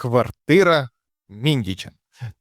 Квартира Міндіча.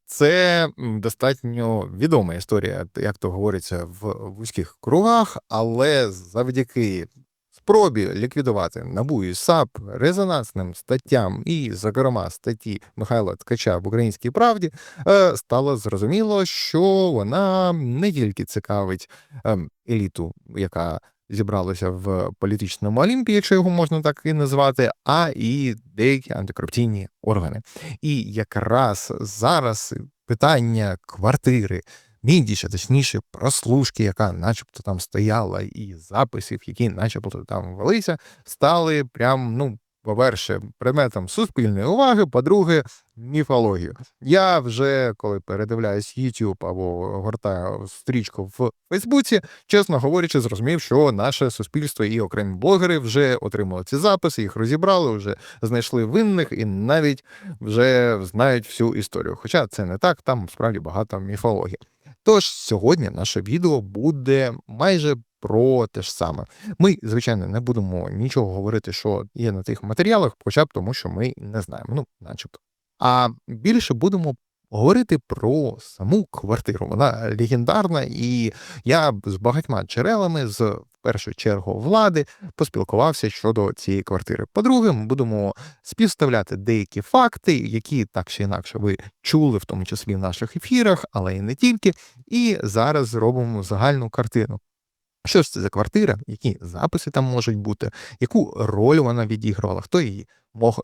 Це достатньо відома історія, як то говориться в вузьких кругах, але завдяки спробі ліквідувати НАБУ і САП резонансним статтям, і, зокрема, статті Михайла Ткача в Українській правді, е, стало зрозуміло, що вона не тільки цікавить ем, еліту, яка зібралося в політичному олімпі, якщо його можна так і назвати, а і деякі антикорупційні органи. І якраз зараз питання квартири. Мідіша, точніше, прослушки, яка начебто там стояла, і записів, які начебто там велися, стали прям, ну, по-перше, предметом суспільної уваги, по-друге, міфологію. Я вже коли передивляюсь YouTube або гортаю стрічку в Фейсбуці, чесно говорячи, зрозумів, що наше суспільство і окремі блогери вже отримали ці записи, їх розібрали, вже знайшли винних і навіть вже знають всю історію. Хоча це не так, там справді багато міфології. Тож сьогодні наше відео буде майже про те ж саме. Ми, звичайно, не будемо нічого говорити, що є на тих матеріалах, хоча б тому, що ми не знаємо, ну, начебто. А більше будемо говорити про саму квартиру. Вона легендарна, і я з багатьма джерелами з в першу чергу влади поспілкувався щодо цієї квартири. По-друге, ми будемо співставляти деякі факти, які так чи інакше ви чули, в тому числі в наших ефірах, але і не тільки. І зараз зробимо загальну картину. Що ж це за квартира, які записи там можуть бути, яку роль вона відігрувала, хто її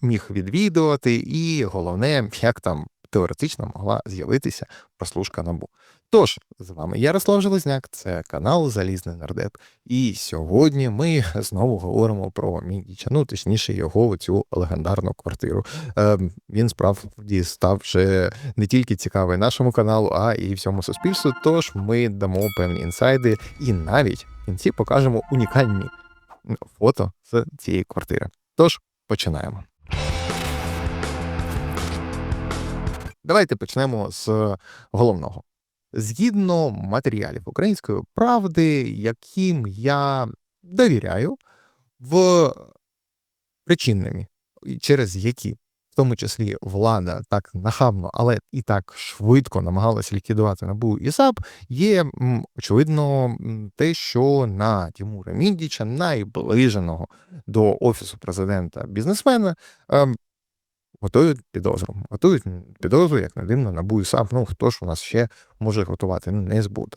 міг відвідувати, і головне, як там теоретично могла з'явитися прослушка набу. Тож, з вами Ярослав Железняк, це канал Залізний Нардеп. І сьогодні ми знову говоримо про Міндіча, ну точніше, його цю легендарну квартиру. Е, Він справді став вже не тільки цікавий нашому каналу, а і всьому суспільству. Тож ми дамо певні інсайди і навіть в кінці покажемо унікальні фото з цієї квартири. Тож починаємо. Давайте почнемо з головного. Згідно матеріалів української правди, яким я довіряю, в причинними, через які, в тому числі, влада так нахабно, але і так швидко намагалася ліквідувати НАБУ і САП, є очевидно те, що на Тимура Міндіча, найближеного до офісу президента бізнесмена, ем, Готують підозру. Готують підозру, як не дивно, набу і САП. Ну хто ж у нас ще може готувати? Ну, не СБУ,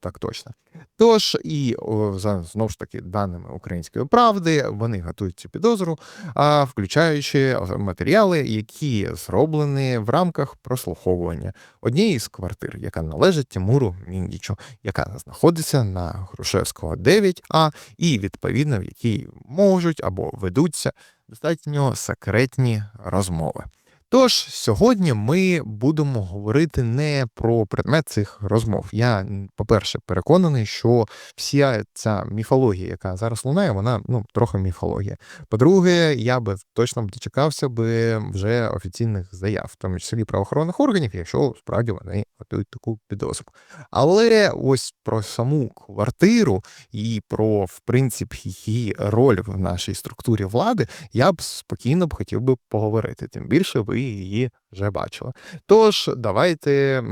так точно. Тож і за знову ж таки даними української правди, вони готують цю підозру, а включаючи матеріали, які зроблені в рамках прослуховування однієї з квартир, яка належить Тимуру Міндічу, яка знаходиться на Грушевського 9А, і відповідно в якій можуть або ведуться достатньо секретні розмови. Тож сьогодні ми будемо говорити не про предмет цих розмов. Я, по-перше, переконаний, що вся ця міфологія, яка зараз лунає, вона ну трохи міфологія. По-друге, я би точно дочекався би вже офіційних заяв, в тому числі правоохоронних органів, якщо справді вони готують таку підозру. Але ось про саму квартиру і про в принципі її роль в нашій структурі влади я б спокійно б хотів би поговорити. Тим більше ви її вже бачили. Тож, давайте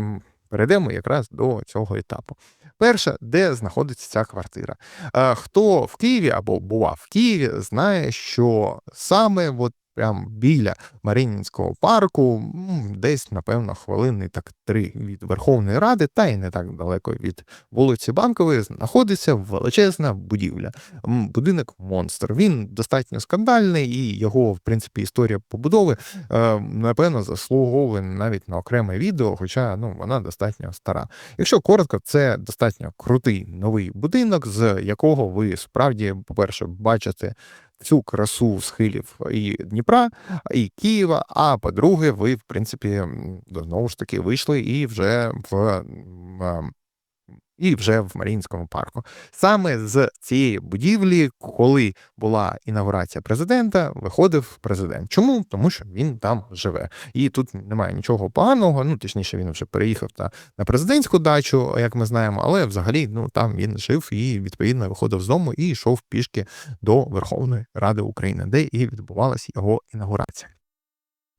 перейдемо якраз до цього етапу. Перше, де знаходиться ця квартира. Хто в Києві або бував в Києві, знає, що саме от прямо біля Маринінського парку, десь, напевно, хвилини так три від Верховної Ради, та й не так далеко від вулиці Банкової, знаходиться величезна будівля. Будинок монстр. Він достатньо скандальний, і його, в принципі, історія побудови, е, напевно, заслуговує навіть на окреме відео, хоча ну, вона достатньо стара. Якщо коротко, це достатньо крутий новий будинок, з якого ви справді, по-перше, бачите всю красу схилів і Дніпра, і Києва. А по-друге, ви, в принципі, знову ж таки вийшли і вже в і вже в Маріїнському парку. Саме з цієї будівлі, коли була інаугурація президента, виходив президент. Чому? Тому що він там живе. І тут немає нічого поганого. Ну точніше, він вже переїхав та на президентську дачу, як ми знаємо, але взагалі ну там він жив і відповідно виходив з дому і йшов пішки до Верховної Ради України, де і відбувалася його інаугурація.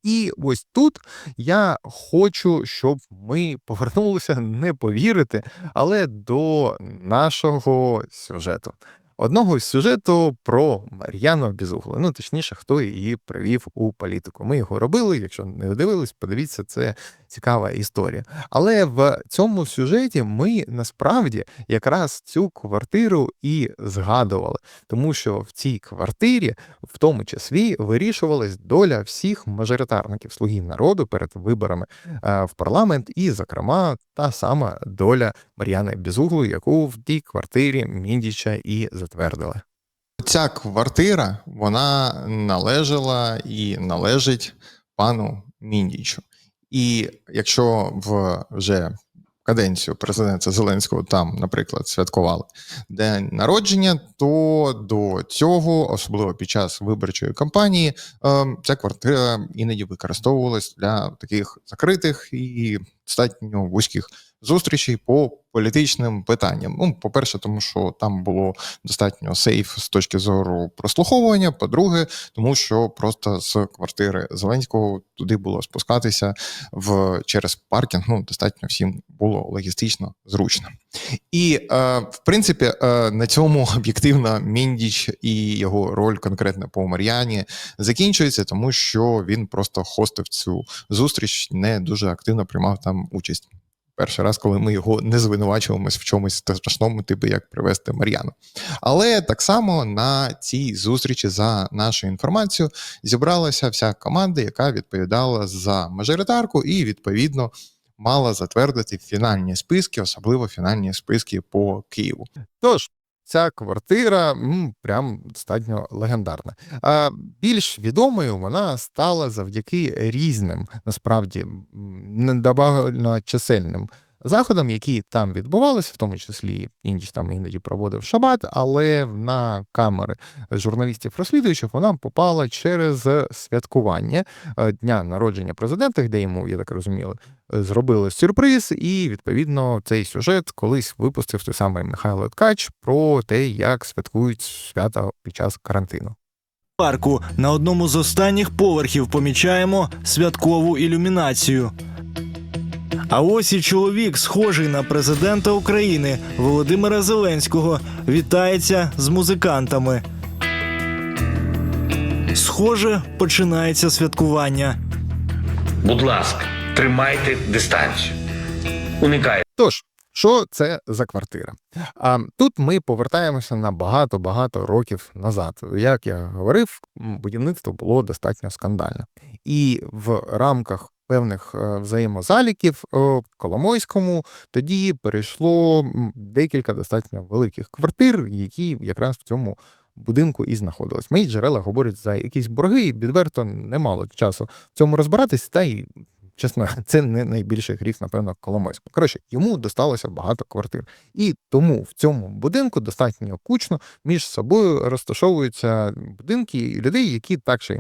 І ось тут я хочу, щоб ми повернулися, не повірити, але до нашого сюжету. Одного з сюжету про Мар'яну Бізуглу. Ну, точніше, хто її привів у політику. Ми його робили. Якщо не дивились, подивіться, це цікава історія. Але в цьому сюжеті ми насправді якраз цю квартиру і згадували, тому що в цій квартирі, в тому числі, вирішувалась доля всіх мажоритарників слуги народу перед виборами е, в парламент, і, зокрема, та сама доля Мар'яни Безуглу, яку в тій квартирі Міндіча і затвердили. Ця квартира вона належала і належить пану Міндічу. І якщо вже каденцію президента Зеленського там, наприклад, святкували день народження, то до цього, особливо під час виборчої кампанії, е, ця квартира іноді використовувалась для таких закритих і достатньо вузьких зустрічей по політичним питанням. Ну, по-перше, тому що там було достатньо сейф з точки зору прослуховування. По-друге, тому що просто з квартири Зеленського туди було спускатися в через паркінг. Ну достатньо всім було логістично зручно. І е, в принципі, е, на цьому об'єктивно Міндіч і його роль конкретно по Мар'яні закінчується, тому що він просто хостив цю зустріч, не дуже активно приймав там участь. Перший раз, коли ми його не звинувачуємось в чомусь страшному, типу як привести Мар'яну. Але так само на цій зустрічі, за нашою інформацією, зібралася вся команда, яка відповідала за мажоритарку, і відповідно мала затвердити фінальні списки, особливо фінальні списки по Києву. Тож, ця квартира м, прям достатньо легендарна. А більш відомою вона стала завдяки різним, насправді, недобагально чисельним заходам, які там відбувалися, в тому числі інші там іноді проводив шабат, але на камери журналістів-розслідуючих вона попала через святкування е, дня народження президента, де йому, я так розумію, зробили сюрприз, і відповідно цей сюжет колись випустив той самий Михайло Ткач про те, як святкують свята під час карантину. парку на одному з останніх поверхів помічаємо святкову ілюмінацію. А ось і чоловік, схожий на президента України Володимира Зеленського, вітається з музикантами. Схоже, починається святкування. Будь ласка, тримайте дистанцію. Уникайте. Тож, що це за квартира? А тут ми повертаємося на багато-багато років назад. Як я говорив, будівництво було достатньо скандальне. І в рамках певних е, взаємозаліків е, в Коломойському тоді перейшло декілька достатньо великих квартир, які якраз в цьому будинку і знаходились. Мої джерела говорять за якісь борги, і відверто немало часу в цьому розбиратись, та й чесно, це не найбільший гріх, напевно, Коломойського. Коротше, йому досталося багато квартир. І тому в цьому будинку достатньо кучно між собою розташовуються будинки людей, які так чи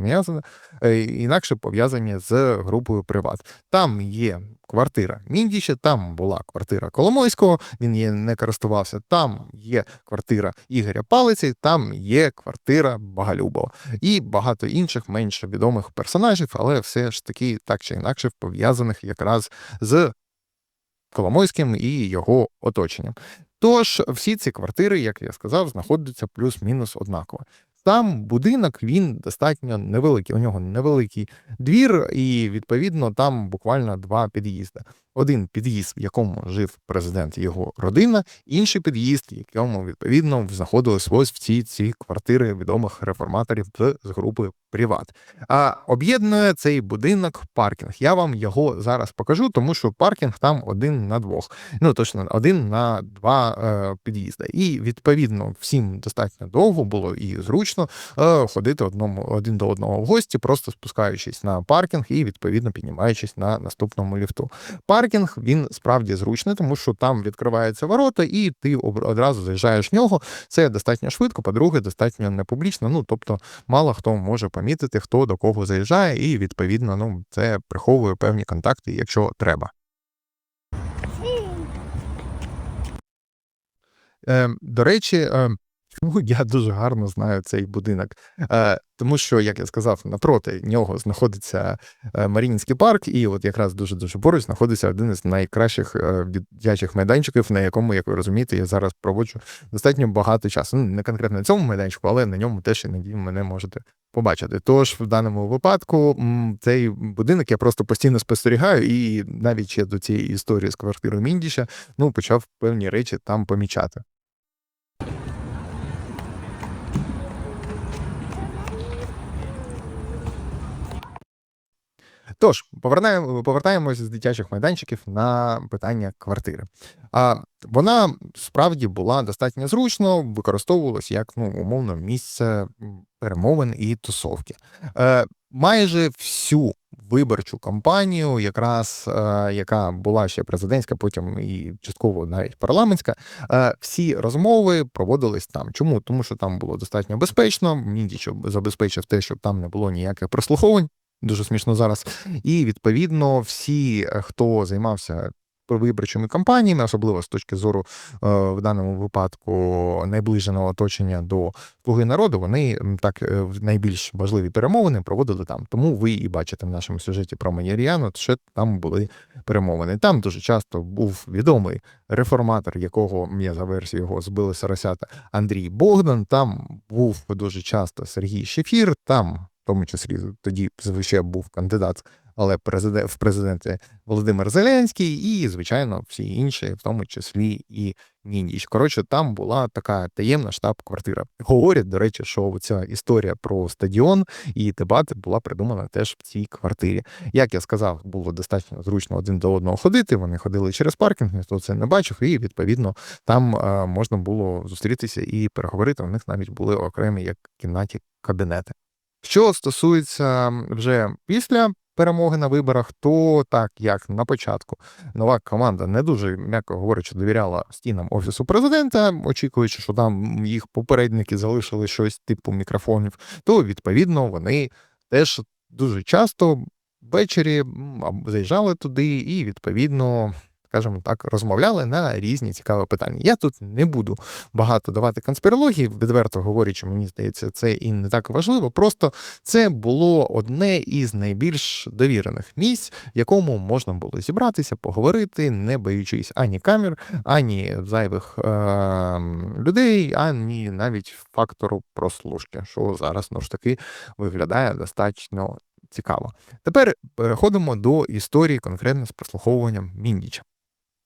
е, інакше пов'язані з групою Приват. Там є квартира Міндіча, там була квартира Коломойського, він її не користувався. Там є квартира Ігоря Палиці, там є квартира Боголюбова і багато інших менш відомих персонажів, але все ж таки так чи інакше пов'язаних якраз з Коломойським і його оточенням. Тож всі ці квартири, як я сказав, знаходяться плюс-мінус однаково. Там будинок він достатньо невеликий. У нього невеликий двір, і відповідно там буквально два під'їзди. Один під'їзд, в якому жив президент і його родина, інший під'їзд, в якому відповідно знаходились ось в ці, ці квартири відомих реформаторів з групи Приват. А об'єднує цей будинок паркінг. Я вам його зараз покажу, тому що паркінг там один на двох. Ну точно один на два е, під'їзди. І відповідно всім достатньо довго було і зручно е, ходити одному один до одного в гості, просто спускаючись на паркінг і відповідно піднімаючись на наступному ліфту. Паркінг він справді зручний, тому що там відкриваються ворота, і ти одразу заїжджаєш в нього. Це достатньо швидко. По-друге, достатньо непублічно. Ну тобто, мало хто може помітити, хто до кого заїжджає, і відповідно, ну це приховує певні контакти, якщо треба. Е, до речі, е, Ну, я дуже гарно знаю цей будинок. Е, тому що, як я сказав, напроти нього знаходиться е, Маріїнський парк, і от якраз дуже-дуже поруч знаходиться один із найкращих е, дитячих майданчиків, на якому, як ви розумієте, я зараз проводжу достатньо багато часу. Ну, не конкретно на цьому майданчику, але на ньому теж іноді мене можете побачити. Тож в даному випадку цей будинок я просто постійно спостерігаю, і навіть ще до цієї історії з квартирою Міндіша ну, почав певні речі там помічати. Тож, повертаємо, повертаємось з дитячих майданчиків на питання квартири. А вона справді була достатньо зручно, використовувалась як ну, умовно місце перемовин і тусовки. Е, майже всю виборчу кампанію, якраз е, яка була ще президентська, потім і частково навіть парламентська, е, всі розмови проводились там. Чому? Тому що там було достатньо безпечно. Міндіч забезпечив те, щоб там не було ніяких прослуховань. Дуже смішно зараз. І відповідно всі, е, хто займався виборчими кампаніями, особливо з точки зору е, в даному випадку найближеного оточення до слуги народу, вони так е, найбільш важливі перемовини проводили там. Тому ви і бачите в нашому сюжеті про Майоріану, що там були перемовини. Там дуже часто був відомий реформатор, якого я за версією його збили соросята Андрій Богдан. Там був дуже часто Сергій Шефір. Там тому числі тоді ще був кандидат, але президент в президенти Володимир Зеленський, і, звичайно, всі інші, в тому числі і Ніндіч. Коротше, там була така таємна штаб-квартира. Говорять, до речі, що ця історія про стадіон і дебати була придумана теж в цій квартирі. Як я сказав, було достатньо зручно один до одного ходити. Вони ходили через паркінг, ніхто це не бачив, і відповідно там е, можна було зустрітися і переговорити. У них навіть були окремі як кімнаті кабінети. Що стосується вже після перемоги на виборах, то так як на початку нова команда не дуже, м'яко говорячи, довіряла стінам офісу президента, очікуючи, що там їх попередники залишили щось типу мікрофонів, то відповідно вони теж дуже часто ввечері заїжджали туди і відповідно. Скажімо так, розмовляли на різні цікаві питання. Я тут не буду багато давати конспірології, відверто говорячи, мені здається, це і не так важливо. Просто це було одне із найбільш довірених місць, в якому можна було зібратися, поговорити, не боючись ані камер, ані зайвих е- людей, ані навіть фактору прослушки, що зараз ну ж таки виглядає достатньо цікаво. Тепер переходимо до історії конкретно з прослуховуванням Міндіча.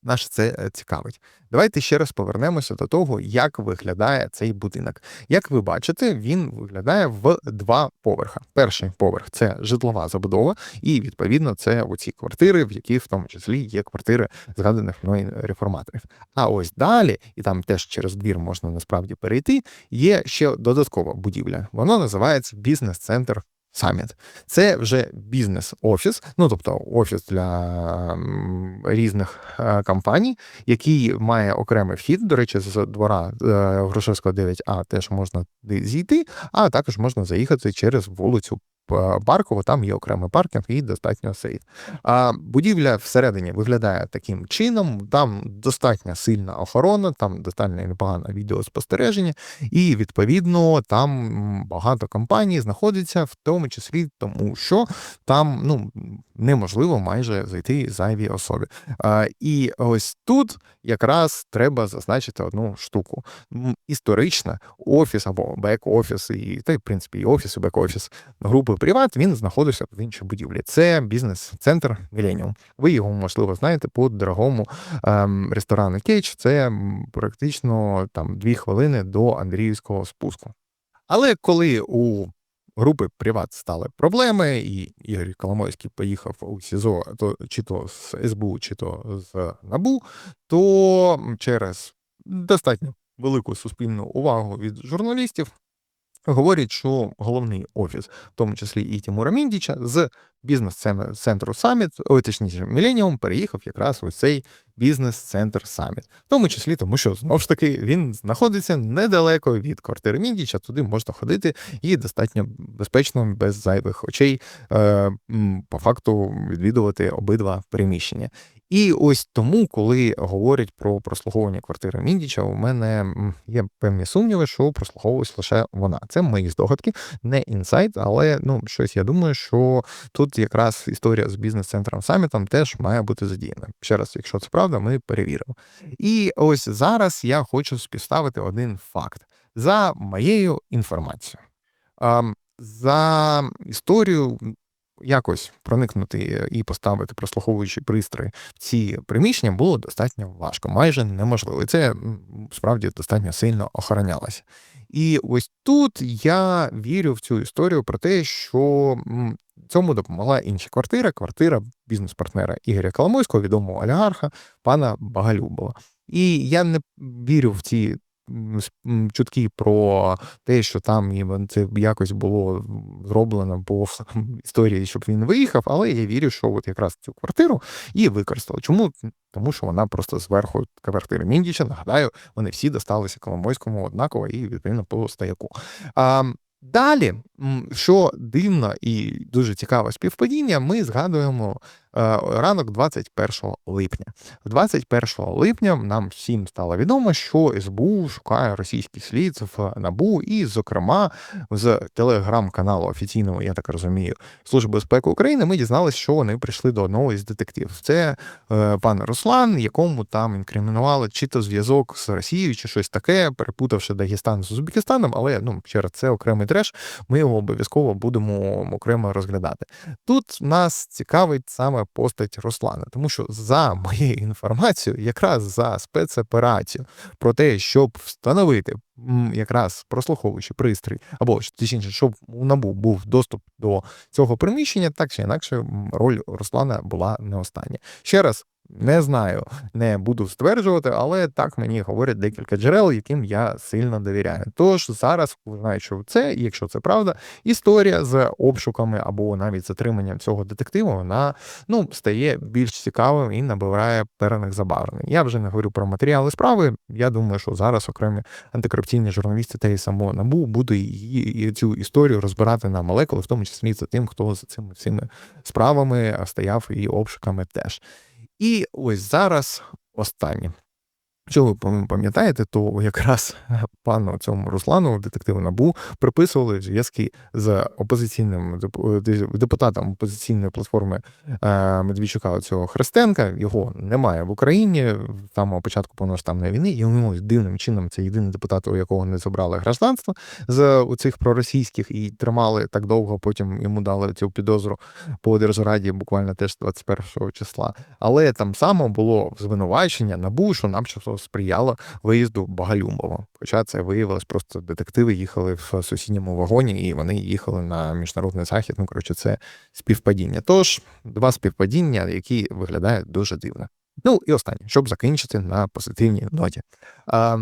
Наш це е, цікавить. Давайте ще раз повернемося до того, як виглядає цей будинок. Як ви бачите, він виглядає в два поверха. Перший поверх це житлова забудова, і відповідно це оці квартири, в яких в тому числі є квартири згаданих мною реформаторів. А ось далі, і там теж через двір можна насправді перейти. Є ще додаткова будівля. Воно називається бізнес-центр. Саміт це вже бізнес-офіс, ну тобто офіс для різних е, компаній, який має окремий вхід. До речі, з двора е, Грушевського 9А теж можна зійти, а також можна заїхати через вулицю Паркову. Там є окремий паркінг і достатньо сейф. А будівля всередині виглядає таким чином. Там достатньо сильна охорона, там достатньо непогане відеоспостереження, і відповідно там багато компаній знаходиться, в тому числі тому, що там ну неможливо майже зайти зайвій особі. І ось тут якраз треба зазначити одну штуку. Історично офіс або бек-офіс, і та й в принципі і офіс, і бек-офіс групи Приват він знаходився в іншій будівлі. Це бізнес-центр Міленіум. Ви його можливо знаєте по дорогому ем, ресторану Кейдж. Це практично там дві хвилини до Андріївського спуску. Але коли у групи Приват стали проблеми, і Ігор Коломойський поїхав у СІЗО, то чи то з СБУ, чи то з НАБУ, то через достатньо велику суспільну увагу від журналістів говорять, що головний офіс, в тому числі і Тимура Міндіча, з бізнес-центру Саміт, ой, точніше, Міленіум переїхав якраз у цей бізнес-центр Саміт. В тому числі, тому що знову ж таки він знаходиться недалеко від квартири Міндіча, туди можна ходити і достатньо безпечно, без зайвих очей, е, по факту відвідувати обидва приміщення. І ось тому, коли говорять про прослуговування квартири Міндіча, у мене є певні сумніви, що прослуговувалась лише вона. Це мої здогадки, не інсайт, але ну щось я думаю, що тут якраз історія з бізнес-центром самітом теж має бути задіяна. Ще раз, якщо це правда, ми перевіримо. І ось зараз я хочу співставити один факт за моєю інформацією. За історію якось проникнути і поставити прослуховуючі пристрої в ці приміщення було достатньо важко, майже неможливо. І це справді достатньо сильно охоронялося. І ось тут я вірю в цю історію про те, що цьому допомогла інша квартира, квартира бізнес-партнера Ігоря Коломойського, відомого олігарха, пана Багалюбова. І я не вірю в ці чутки про те, що там це якось було зроблено по історії, щоб він виїхав, але я вірю, що от якраз цю квартиру і використали. Чому? Тому що вона просто зверху квартири Міндіча, нагадаю, вони всі досталися Коломойському однаково і відповідно по стояку. А, далі, що дивно і дуже цікаве співпадіння, ми згадуємо ранок 21 липня. 21 липня нам всім стало відомо, що СБУ шукає російський слід в НАБУ, і, зокрема, з телеграм-каналу офіційного, я так розумію, Служби безпеки України, ми дізналися, що вони прийшли до одного із детективів. Це е, пан Руслан, якому там інкримінували чи то зв'язок з Росією, чи щось таке, перепутавши Дагестан з Узбекистаном, але ну ще раз, це окремий треш. Ми його обов'язково будемо окремо розглядати. Тут нас цікавить саме постать Руслана, тому що за моєю інформацією, якраз за спецоперацію про те, щоб встановити якраз прослуховуючий пристрій, або точніше, щоб у набу був доступ до цього приміщення, так чи інакше, роль Руслана була не остання. Ще раз. Не знаю, не буду стверджувати, але так мені говорять декілька джерел, яким я сильно довіряю. Тож зараз, знаючи це, якщо це правда, історія з обшуками або навіть затриманням цього детектива, вона ну стає більш цікавим і набирає певних забарвлень. Я вже не говорю про матеріали справи. Я думаю, що зараз окремі антикорупційні журналісти та й само набу буде і цю історію розбирати на молекули, в тому числі за тим, хто за цими всіми справами стояв і обшуками теж. І ось зараз останнє. Що ви пам'ятаєте, то якраз пану цьому Руслану, детективу Набу, приписували зв'язки з опозиційним депутатом опозиційної платформи е, Медведчука цього Христенка. Його немає в Україні з самого початку повноштабної війни. І Йому дивним чином це єдиний депутат, у якого не забрали гражданство з цих проросійських і тримали так довго. Потім йому дали цю підозру по держраді буквально теж 21 числа. Але там само було звинувачення набу, що начебто сприяло виїзду Багалюмова. Хоча це виявилось просто детективи їхали в сусідньому вагоні, і вони їхали на міжнародний захід. Ну коротше, це співпадіння. Тож два співпадіння, які виглядають дуже дивно. Ну і останнє, щоб закінчити на позитивній ноті. А,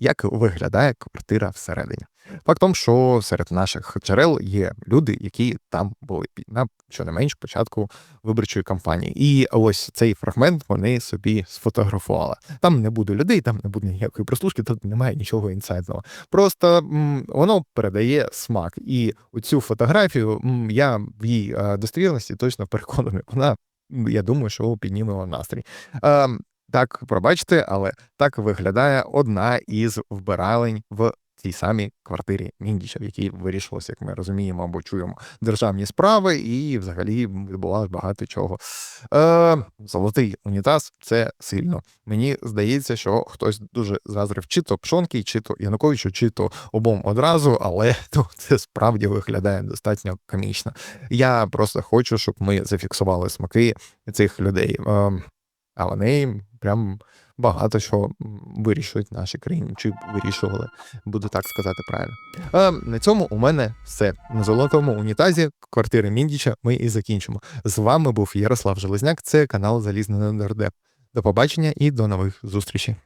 як виглядає квартира всередині? Фактом, що серед наших джерел є люди, які там були на щонайменш початку виборчої кампанії. І ось цей фрагмент вони собі сфотографували. Там не буде людей, там не буде ніякої прослушки, тут немає нічого інсайдного. Просто м, воно передає смак. І оцю фотографію м, я в її е, достовірності точно переконаний. Вона, я думаю, що підніме настрій. Е, так, пробачте, але так виглядає одна із вбиралень в тій самій квартирі Міндіча, в якій вирішилося, як ми розуміємо або чуємо, державні справи, і взагалі відбувалось багато чого. Е, золотий унітаз це сильно. Мені здається, що хтось дуже заздрив чи то Пшонки, чи то Януковичу, чи то обом одразу, але ну, це справді виглядає достатньо комічно. Я просто хочу, щоб ми зафіксували смаки цих людей. Е, а вони прям багато що вирішують в нашій країні, чи вирішували, буду так сказати правильно. А на цьому у мене все. На золотому унітазі квартири Міндіча ми і закінчимо. З вами був Ярослав Железняк, це канал Залізний Нардеп. До побачення і до нових зустрічей.